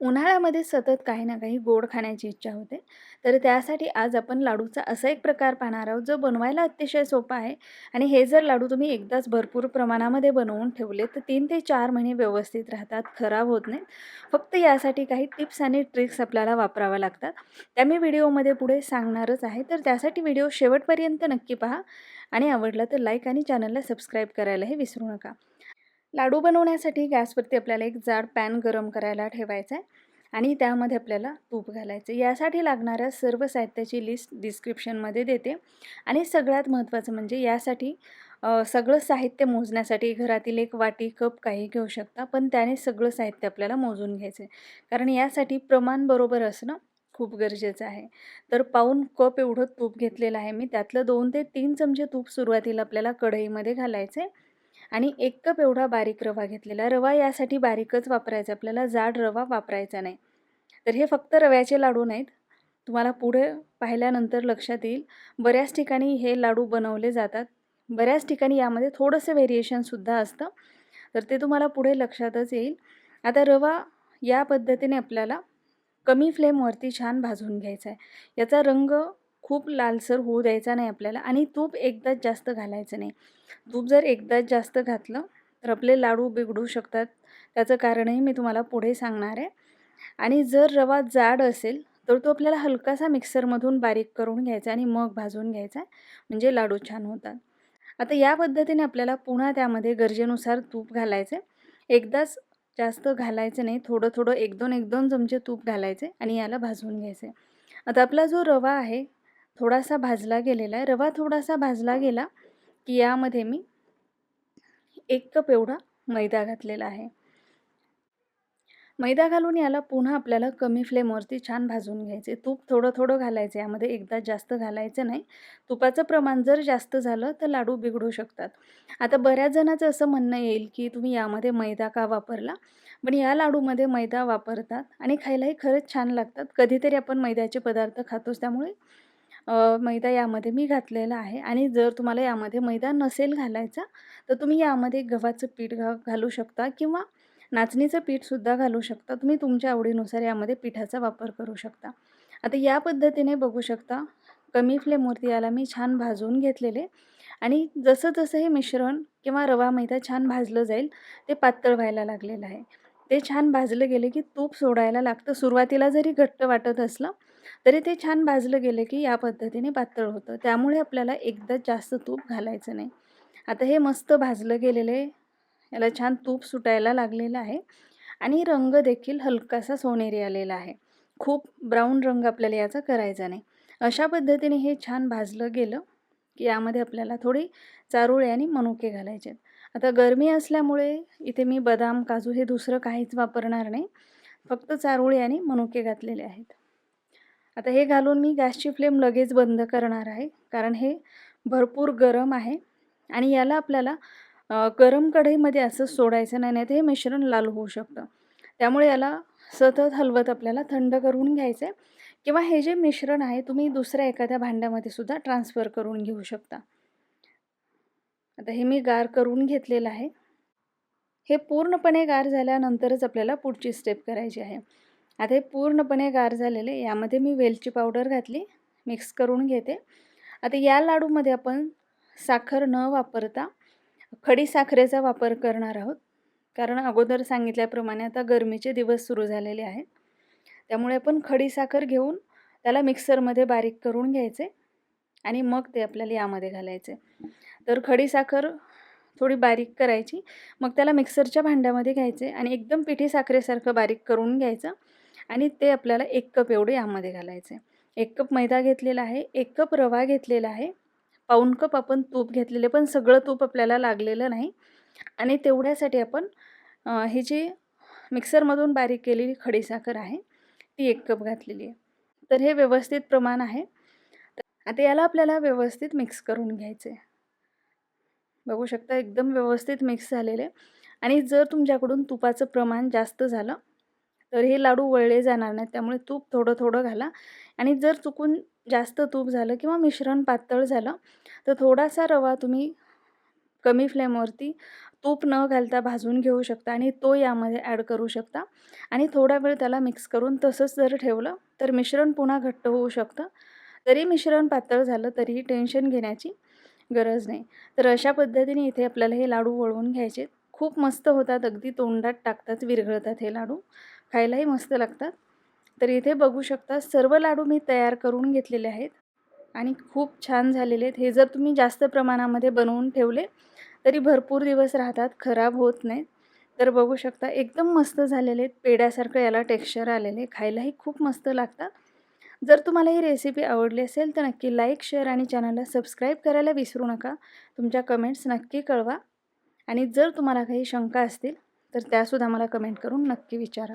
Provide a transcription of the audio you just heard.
उन्हाळ्यामध्ये सतत काही ना काही गोड खाण्याची इच्छा होते. तर त्यासाठी आज आपण लाडूचा असा एक प्रकार पाहणार आहोत जो बनवायला अतिशय सोपा आहे. आणि हे जर लाडू तुम्ही एकदाच भरपूर प्रमाणामध्ये बनवून ठेवले तर तीन ते चार महिने व्यवस्थित राहतात खराब होत नाहीत. फक्त यासाठी काही टिप्स आणि ट्रिक्स आपल्याला वापराव्या लागतात. त्या मी व्हिडिओमध्ये पुढे सांगणारच आहे. तर त्यासाठी व्हिडिओ शेवटपर्यंत नक्की पहा. आणि आवडला तर लाईक आणि चॅनलला सबस्क्राईब करायलाही विसरू नका. लाडू बनवण्यासाठी गॅसवरती आपल्याला एक जाड पॅन गरम करायला ठेवायचा आहे आणि त्यामध्ये आपल्याला तूप घालायचं यासाठी लागणाऱ्या सर्व साहित्याची लिस्ट डिस्क्रिप्शनमध्ये देते. आणि सगळ्यात महत्त्वाचं म्हणजे यासाठी सगळं साहित्य मोजण्यासाठी घरातील एक वाटी कप काही घेऊ शकता पण त्याने सगळं साहित्य आपल्याला मोजून घ्यायचं आहे कारण यासाठी प्रमाण बरोबर असणं खूप गरजेचं आहे. तर पाऊन कप एवढं तूप घेतलेलं आहे मी. त्यातलं दोन ते तीन चमचे तूप सुरुवातीला आपल्याला कढईमध्ये घालायचं आहे आणि एक कप एवढा बारीक रवा घेतलेला. रवा यासाठी बारीकच वापरायचा. आपल्याला जाड रवा वापरायचा नाही. तर हे फक्त रव्याचे लाडू नाहीत. तुम्हाला पुढे पाहिल्यानंतर लक्षात येईल. बऱ्याच ठिकाणी हे लाडू बनवले जातात. बऱ्याच ठिकाणी यामध्ये थोडंसं व्हेरिएशनसुद्धा असतं. तर ते तुम्हाला पुढे लक्षातच येईल. आता रवा या पद्धतीने आपल्याला कमी फ्लेमवरती छान भाजून घ्यायचा आहे. याचा रंग खूप लालसर होऊ द्यायचा नाही आपल्याला आणि तूप एकदाच जास्त घालायचं नाही. तूप जर एकदाच जास्त घातलं तर आपले लाडू बिघडू शकतात. त्याचं कारणही मी तुम्हाला पुढे सांगणार आहे. आणि जर रवा जाड असेल तर तो आपल्याला हलकासा मिक्सरमधून बारीक करून घ्यायचा आणि मग भाजून घ्यायचा म्हणजे लाडू छान होतात. आता या पद्धतीने आपल्याला पुन्हा त्यामध्ये गरजेनुसार तूप घालायचं एकदाच जास्त घालायचं नाही थोडं थोडं एक दोन एक दोन चमचे तूप घालायचे आणि याला भाजून घ्यायचे आता आपला जो रवा आहे थोडासा भाजला गेलेला आहे. रवा थोडासा भाजला गेला की यामध्ये मी एक कप एवढा मैदा घातलेला आहे. मैदा घालून याला पुन्हा आपल्याला कमी फ्लेमवरती छान भाजून घ्यायचे. तूप थोडं थोडं घालायचं. यामध्ये एकदा जास्त घालायचं नाही. तुपाचं प्रमाण जर जास्त झालं तर लाडू बिघडू शकतात. आता बऱ्याच जणांचं असं म्हणणं येईल की तुम्ही यामध्ये मैदा का वापरला? पण या लाडूमध्ये मैदा वापरतात आणि खायलाही खरंच छान लागतात. कधीतरी आपण मैद्याचे पदार्थ खातोच त्यामुळे. मैदा यामध्ये मी घातलेला आहे आणि जर तुम्हाला यामध्ये मैदा नसेल घालायचा तर तुम्ही यामध्ये गव्हाचं पीठ घा घालू शकता किंवा नाचणीचं पीठसुद्धा घालू शकता. तुम्ही तुमच्या आवडीनुसार यामध्ये पिठाचा वापर करू शकता. आता या पद्धतीने बघू शकता कमी फ्लेमवरती याला मी छान भाजून घेतलेले आणि जसं जसं हे मिश्रण किंवा रवा मैदा छान भाजलं जाईल ते पातळ व्हायला लागलेलं आहे. ते छान भाजलं गेले की तूप सोडायला लागतं. सुरुवातीला जरी घट्ट वाटत असलं तरी ते छान भाजलं गेलं की या पद्धतीने पातळ होतं. त्यामुळे आपल्याला एकदा जास्त तूप घालायचं नाही. आता हे मस्त भाजलं गेलेलं आहे याला छान तूप सुटायला लागलेलं आहे. आणि रंग देखील हलकासा सोनेरी आलेला आहे. खूप ब्राऊन रंग आपल्याला याचा करायचा नाही. अशा पद्धतीने हे छान भाजलं गेलं की यामध्ये आपल्याला थोडी चारोळे आणि मनुके घालायचे आहेत. आता गरमी असल्यामुळे इथे मी बदाम काजू हे दुसरं काहीच वापरणार नाही. फक्त चारोळे आणि मनुके घातलेले आहेत. आता हे घालून मी गॅसची फ्लेम लगेच बंद करणार आहे. कारण हे भरपूर गरम आहे. आणि याला आपल्याला गरम कढईमध्ये असं सोडायचं नाही नाही तर हे मिश्रण लाल होऊ शकतं. त्यामुळे याला सतत हलवत आपल्याला थंड करून घ्यायचं आहे किंवा हे जे मिश्रण आहे तुम्ही दुसऱ्या एखाद्या भांड्यामध्ये सुद्धा ट्रान्सफर करून घेऊ शकता. आता हे मी गार करून घेतलेलं आहे. हे पूर्णपणे गार झाल्यानंतरच आपल्याला पुढची स्टेप करायची आहे. आता हे पूर्णपणे गार झालेले यामध्ये मी वेलची पावडर घातली मिक्स करून घेते. आता या लाडूमध्ये आपण साखर न वापरता खडी साखरेचा वापर करणार आहोत. कारण अगोदर सांगितल्याप्रमाणे आता गरमीचे दिवस सुरू झालेले आहेत. त्यामुळे आपण खडी साखर घेऊन त्याला मिक्सरमध्ये बारीक करून घ्यायचे आणि मग ते आपल्याला यामध्ये घालायचे. तर खडी साखर थोडी बारीक करायची मग त्याला मिक्सरच्या भांड्यामध्ये घ्यायचे आणि एकदम पिठी साखरेसारखं बारीक करून घ्यायचं. आणि ते आपल्याला एक कप एवढे यामध्ये घालायचे एक कप मैदा घेतलेला आहे एक कप रवा घेतलेला आहे पाऊण कप आपण तूप घेतलेले पण सगळं तूप आपल्याला लागलेलं नाही. आणि तेवढ्यासाठी आपण ही जी मिक्सरमधून बारीक केलेली खडीसाखर आहे ती एक कप घातलेली आहे. तर हे व्यवस्थित प्रमाण आहे. आता याला आपल्याला व्यवस्थित मिक्स करून घ्यायचं आहे बघू शकता एकदम व्यवस्थित मिक्स झालेले आणि जर तुमच्याकडून तुपाचं प्रमाण जास्त झालं तर हे लाडू वळले जाणार नाहीत त्यामुळे तूप थोडं थोडं घाला. आणि जर चुकून जास्त तूप झालं किंवा मिश्रण पातळ झालं तर थोडासा रवा तुम्ही कमी फ्लेमवरती तूप न घालता भाजून घेऊ शकता आणि तो यामध्ये ॲड करू शकता. आणि थोडा वेळ त्याला मिक्स करून तसंच जर ठेवलं तर मिश्रण पुन्हा घट्ट होऊ शकतं. जरी मिश्रण पातळ झालं तरीही टेन्शन घेण्याची गरज नाही. तर अशा पद्धतीने इथे आपल्याला हे लाडू वळवून घ्यायचे खूप मस्त होतात. अगदी तोंडात टाकतात विरघळतात हे लाडू. खायलाही मस्त लागतात. तर इथे बघू शकता सर्व लाडू मी तयार करून घेतलेले आहेत. आणि खूप छान झालेले आहेत. हे जर तुम्ही जास्त प्रमाणामध्ये बनवून ठेवले तरी भरपूर दिवस राहतात खराब होत नाहीत. तर बघू शकता एकदम मस्त झालेले आहेत. पेड्यासारखं याला टेक्स्चर आलेले खायलाही खूप मस्त लागतात. जर तुम्हाला ही रेसिपी आवडली असेल तर नक्की लाईक शेअर आणि चॅनलला सबस्क्राईब करायला विसरू नका. तुमच्या कमेंट्स नक्की कळवा. आणि जर तुम्हाला काही शंका असतील तर त्यासुद्धा मला कमेंट करून नक्की विचारा.